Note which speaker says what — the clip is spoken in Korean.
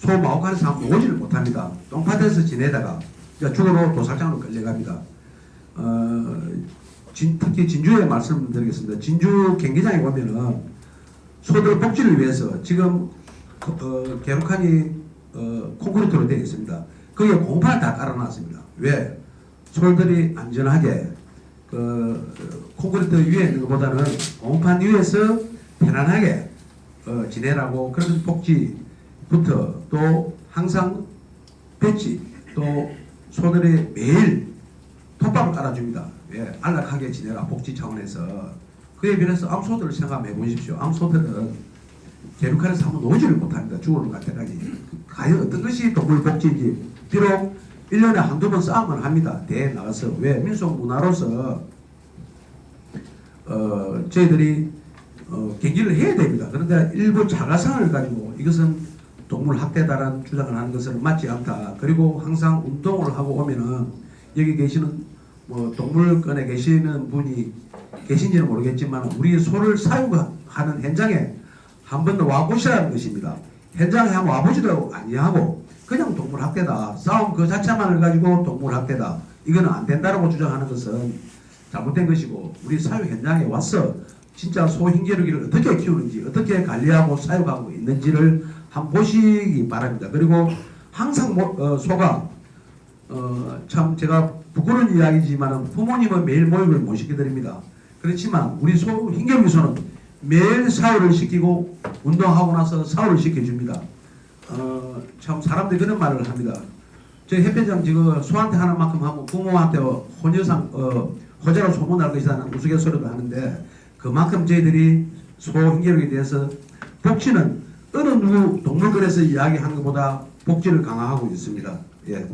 Speaker 1: 소 마오카에서 한번 오지를 못합니다. 똥밭에서 지내다가 이제 죽어로 도살장으로 끌려갑니다. 어, 진, 특히 진주에 말씀드리겠습니다. 진주 경기장에 보면은 소들 복지를 위해서 지금 그, 어, 개록한이 어, 콘크리트로 되어 있습니다. 거기에 공판을 다 깔아놨습니다. 왜? 소들이 안전하게 그 어, 콘크리트 위에 있는 것보다는 공판 위에서 편안하게 어, 지내라고 그런 복지 부터 또 항상 배치 또 소들이 매일 톱밥을 깔아줍니다. 예, 안락하게 지내라 복지 차원에서 그에 비해서 암소들을 생각해 보십시오. 암소들은 계륵한에서 한번 노지를 못합니다. 죽어는 갈 때까지. 과연 어떤 것이 동물 복지인지 비록 1년에 한두 번 싸움을 합니다. 대에 나가서 왜 민속 문화로서 어, 저희들이 어, 경기를 해야 됩니다. 그런데 일부 자가성을 가지고 이것은 동물 학대다라는 주장을 하는 것은 맞지 않다. 그리고 항상 운동을 하고 오면은 여기 계시는 뭐 동물권에 계시는 분이 계신지는 모르겠지만 우리 소를 사육하는 현장에 한 번 더 와보시라는 것입니다. 현장에 한번 와보지도 아니하고 그냥 동물 학대다. 싸움 그 자체만을 가지고 동물 학대다. 이거는 안 된다라고 주장하는 것은 잘못된 것이고 우리 사육 현장에 와서 진짜 소 흰개루기를 어떻게 키우는지 어떻게 관리하고 사육하고 있는지를 한번 보시기 바랍니다. 그리고 항상 모- 어, 소가 어, 참 제가 부끄러운 이야기지만 부모님은 매일 모임을 못 시켜드립니다. 그렇지만 우리 소 흰개루기 소는 매일 사유를 시키고 운동하고 나서 사유를 시켜줍니다. 어, 참 사람들이 그런 말을 합니다. 저희 협회장 지금 소한테 하는 만큼 하면 부모한테 혼여상 어, 호재로 소문날 것이라는 우스갯소리도 하는데 그만큼 저희들이 소 흰개루기에 대해서 복지는 어느 누구 동물원에서 이야기하는 것보다 복지를 강화하고 있습니다. 예.